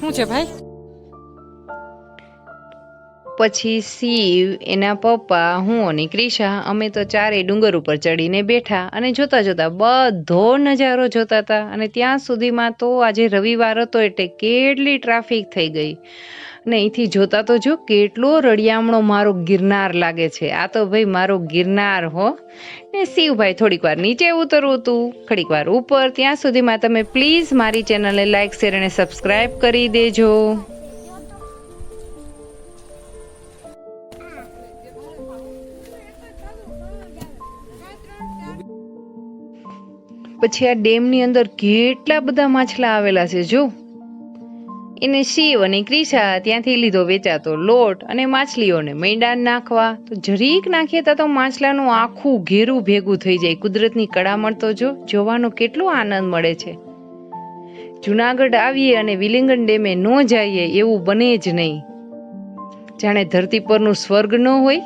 શું છે ભાઈ? પછી શિવ, એના પપ્પા, હું અને ક્રિશા અમે તો ચારેય ડુંગર ઉપર ચડીને બેઠા અને જોતા જોતા બધો નજારો જોતા હતા અને ત્યાં સુધીમાં તો આજે રવિવાર હતો એટલે કેટલી ટ્રાફિક થઈ ગઈ. ને અહીંથી જોતા તો જો કેટલો રળિયામણો મારો ગિરનાર લાગે છે. આ તો ભાઈ મારો ગિરનાર હો. ને શિવભાઈ થોડીક વાર નીચે ઉતરવું હતું થોડીક વાર ઉપર, ત્યાં સુધીમાં તમે પ્લીઝ મારી ચેનલને લાઇક શેર અને સબસ્ક્રાઈબ કરી દેજો. પછી આ ડેમની અંદર કેટલા બધા માછલા આવેલા છે, જો. એને શિવ અને ક્રિશા ત્યાંથી લીધો વેચાતો લોટ અને માછલીઓને મેંડા નાખવા. તો જરીક નાખીએ તો માછલાનું આખું ઘેરું ભેગું થઈ જાય. કુદરતની કળામણ તો જો, જોવાનો કેટલો આનંદ મળે છે. જુનાગઢ આવીએ અને વિલિંગન ડેમે ન જઈએ એવું બને જ નહીં. જાણે ધરતી પરનું સ્વર્ગ ન હોય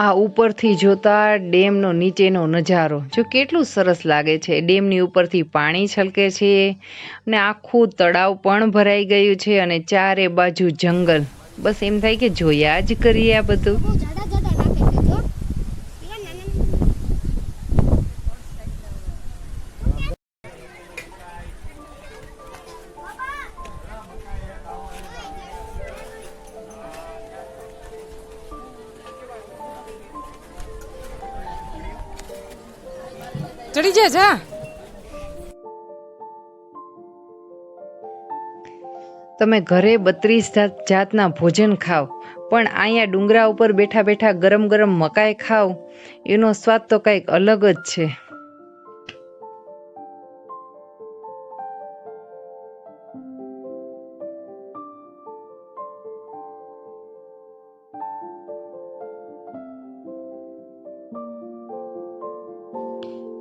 આ ઉપરથી જોતા ડેમનો નીચેનો નજારો. જો કેટલું સરસ લાગે છે. ડેમની ઉપરથી પાણી છલકે છે અને આખું તળાવ પણ ભરાઈ ગયું છે અને ચારે બાજુ જંગલ. બસ એમ થાય કે જોયા જ કરીએ આ બધું. ચડી જા જા તમે ઘરે બત્રીસ જાતના ભોજન ખાઓ પણ અહીંયા ડુંગરા ઉપર બેઠા બેઠા ગરમ ગરમ મકાઈ ખાઓ એનો સ્વાદ તો કંઈક અલગ જ છે.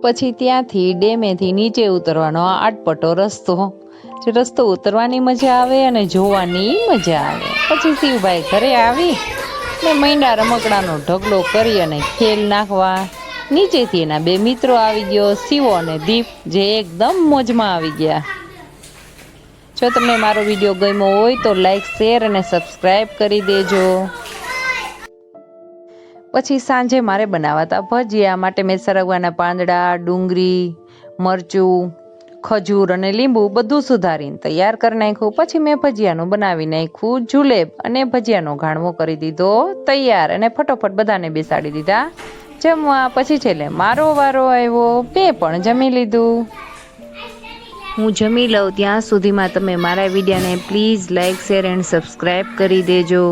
પછી ત્યાંથી ડેમેથી નીચે ઉતરવાનો આટપટો રસ્તો. જે રસ્તો ઉતરવાની મજા આવે અને જોવાની મજા આવે. પછી શિવભાઈ ઘરે આવી ને મૈંડા રમકડાનો ઢગલો કરી અને ખેલ નાખવા. નીચેથી એના બે મિત્રો આવી ગયો, શિવો અને દીપ, જે એકદમ મોજમાં આવી ગયા. જો તમને મારો વીડિયો ગમ્યો હોય તો લાઈક, શેર અને સબસ્ક્રાઈબ કરી દેજો. પછી સાંજે મારે બનાવાતા ભજીયા માટે મેં સરગવાના પાંદડા, ડુંગળી, મરચું, ખજૂર અને લીંબુ બધું સુધારીને તૈયાર કરી નાખ્યું. પછી મેં ભજીયાનું બનાવી નાખ્યું જુલેબ અને ભજીયાનો ઘાણવો કરી દીધો તૈયાર અને ફટોફટ બધાને બેસાડી દીધા. જમવા પછી છેલ્લે મારો વારો આવ્યો મેં પણ જમી લીધું. હું જમી લઉં ત્યાં સુધીમાં તમે મારા વિડીયોને please like share and subscribe કરી દેજો.